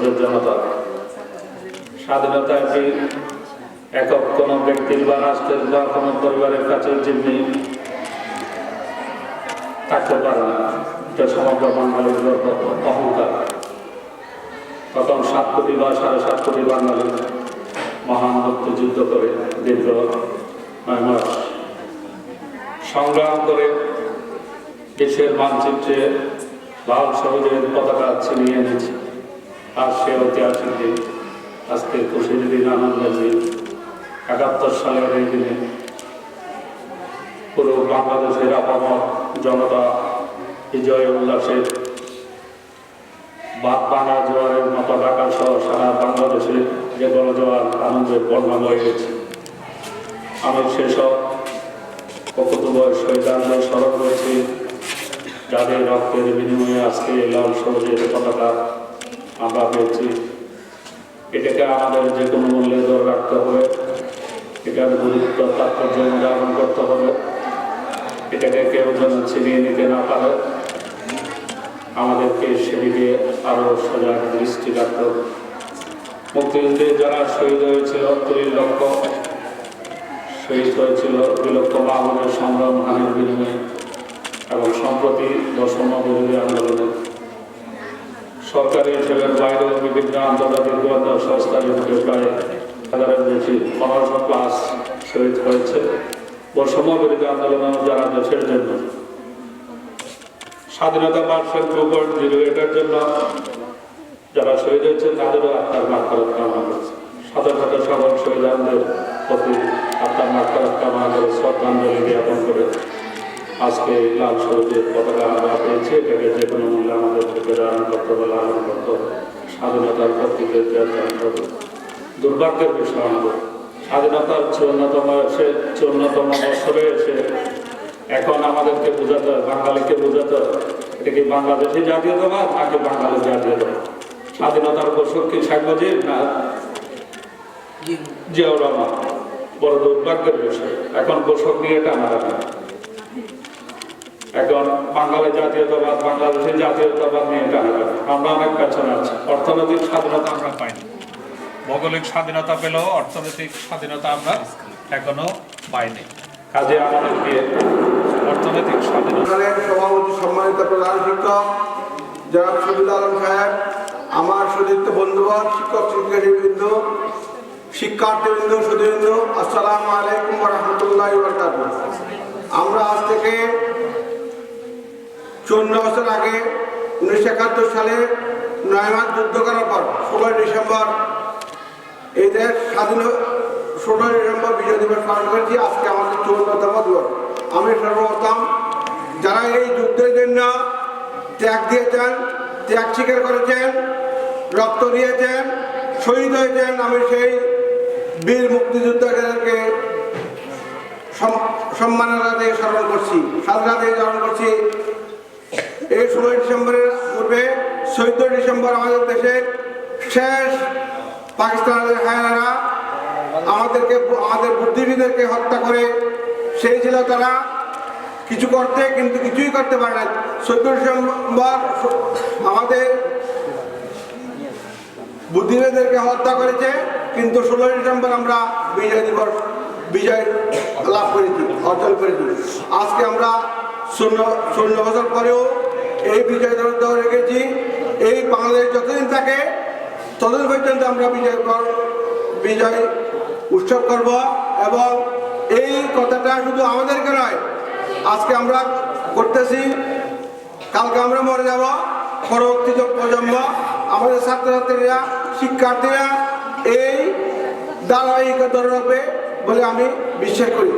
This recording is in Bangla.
বছরের জনতা স্বাধীনতা একটি একক কোনো ব্যক্তির বা রাষ্ট্রের বা কোনো পরিবারের কাছে জিম্মি থাকতে পারে না। এটা সমগ্র বাঙালির অহংকার। তখন সাত কোটি বা সাড়ে সাত কোটি বাঙালি মহান মুক্তিযুদ্ধ করে দীর্ঘ নয় মাস সংগ্রাম করে দেশের মানচিত্রে লাল সবুজের পতাকা ছিনিয়ে এনেছে। আর সে ঐতিহাসিক দিন আজকে খুশির দিন আনন্দের দিন। একাত্তর সালের এই দিনে পুরো বাংলাদেশের আপামর জনতা বিজয় উল্লাসের বা- বাংলা জোয়ারের মতো ঢাকা সহ সারা বাংলাদেশে যে গণজোয়ার আনন্দের বর্ণা হয়ে গেছে আমি সেসব প্রকৃতবয় শহীদানদের স্মরণ করেছি, যাদের রক্তের বিনিময়ে আজকে লাল সবুজের পতাকা আমরা পেয়েছি। এটাকে আমাদের যে কোনো মূল্যে ধরে রাখতে হবে। এটার গুরুত্ব, তাৎপর্য উদাহরণ করতে হবে। এটাকে কেউ যেন ছিনিয়ে নিতে না পারে। আমাদেরকে সেদিকে আরও সজাগ দৃষ্টি রাখতে হবে। মুক্তিযুদ্ধে যারা শহীদ হয়েছিল কুড়ি লক্ষ, শহীদ হয়েছিল দুই লক্ষ বাহানের সংগ্রাম হানির বিনিময়ে এবং সম্প্রতি দশম আন্তর্জাতিক গোয়েন্দা সংস্থার মধ্যে প্রায় হাজারের বেশি পনেরোশো শহীদ হয়েছে। বৈষম্য আন্দোলনে যারা দেশের জন্য স্বাধীনতা পার্সেন্ট টু পয়েন্ট এটার জন্য যারা শহীদ হয়েছে, তাদেরও আত্মার মাত্রার কামনা করছে। সাথে সাথে সকল শহীদানদের প্রতি আত্মার মাত্রার কামনা করে শ্রদ্ধাঞ্জলি জ্ঞাপন করে আজকে লাল সবুজের পতাকা আমরা পেয়েছি। এটাকে যে কোনো মূল্যে আমাদের ধারণ করতে হবে লালন করতে হবে। স্বাধীনতার প্রতীকের জানতে হবে দুর্ভাগ্যের বিষয় আমাদের স্বাধীনতার চুয়ান্নতম এসে চুয়ান্নতম বছরে এসে এখন আমাদেরকে বোঝাতে হয় বাঙালিকে বোঝাতে হয় এটা কি বাংলাদেশি জাতীয়তাবাদ নাকি বাঙালির জাতীয়তাবাদ? স্বাধীনতার ঘোষক কি মুজিব না জিয়াউর রহমান? বড় দুর্ভাগ্যের বিষয়। এখন ঘোষক নিয়ে টানাটানি এখন বাঙালি জাতীয়তাবাদ, বাংলাদেশের জাতীয়তাবাদ নিয়ে আমরা অনেক পেছনে আছি। অর্থনৈতিক স্বাধীনতা আমরা পাইনি। ভৌগোলিক স্বাধীনতা পেলেও অর্থনৈতিক স্বাধীনতা আমরা এখনও পাইনি। কাজে আমাদেরকে অর্থনৈতিক স্বাধীনতা। সভাপতি, সম্মানিত প্রধান শিক্ষক, জনাব শহীদ আলম সাহেব, আমার সতীর্থ বন্ধুবর শিক্ষক শিক্ষার্থীবৃন্দ শিক্ষার্থীবৃন্দ সুদীবৃন্দ আসসালামু আলাইকুম রহমতুল্লাহ আমরা আজ থেকে চৌন্ন বছর আগে উনিশশো একাত্তর সালে নয় মাস যুদ্ধ করার পর ষোলোই ডিসেম্বর এই দেশ স্বাধীন ষোলোই ডিসেম্বর বিজয় দিবস পালন করেছি। আজকে আমাদের চৌন্নতম দিবস। আমি সর্বপ্রথম যারা এই যুদ্ধের জন্য ত্যাগ দিয়েছেন, ত্যাগ স্বীকার করেছেন, রক্ত দিয়েছেন, শহীদ হয়েছেন, আমি সেই বীর মুক্তিযোদ্ধাদেরকে সম- সম্মানের সাথে স্মরণ করছি সাথে স্মরণ করছি। ষোলোই ডিসেম্বরের পূর্বে চৌদ্দ ডিসেম্বর আমাদের দেশে শেষ পাকিস্তানের হায়নারা আমাদেরকে, আমাদের বুদ্ধিজীবীদেরকে হত্যা করে, সেই ছিল তারা কিছু করতে কিন্তু কিছুই করতে পারে না চৌদ্দ ডিসেম্বর আমাদের বুদ্ধিজীবীদেরকে হত্যা করেছে, কিন্তু ষোলোই ডিসেম্বর আমরা বিজয় দিবস, বিজয় লাভ করেছি, অর্জন করেছি। আজকে আমরা শূন্য শূন্য বছর পরেও এই বিজয় ধরে রেখেছি এই বাংলাদেশ যতদিন থাকে, ততদিন পর্যন্ত আমরা বিজয় বিজয় উৎসব করব এবং এই কথাটা শুধু আমাদেরকে নয়, আজকে আমরা করতেছি। কালকে আমরা মরে যাব, পরবর্তী প্রজন্ম, আমাদের ছাত্রছাত্রীরা, শিক্ষার্থীরা এই ধারাবাহিকতা ধরে রাখবে বলে আমি বিশ্বাস করি।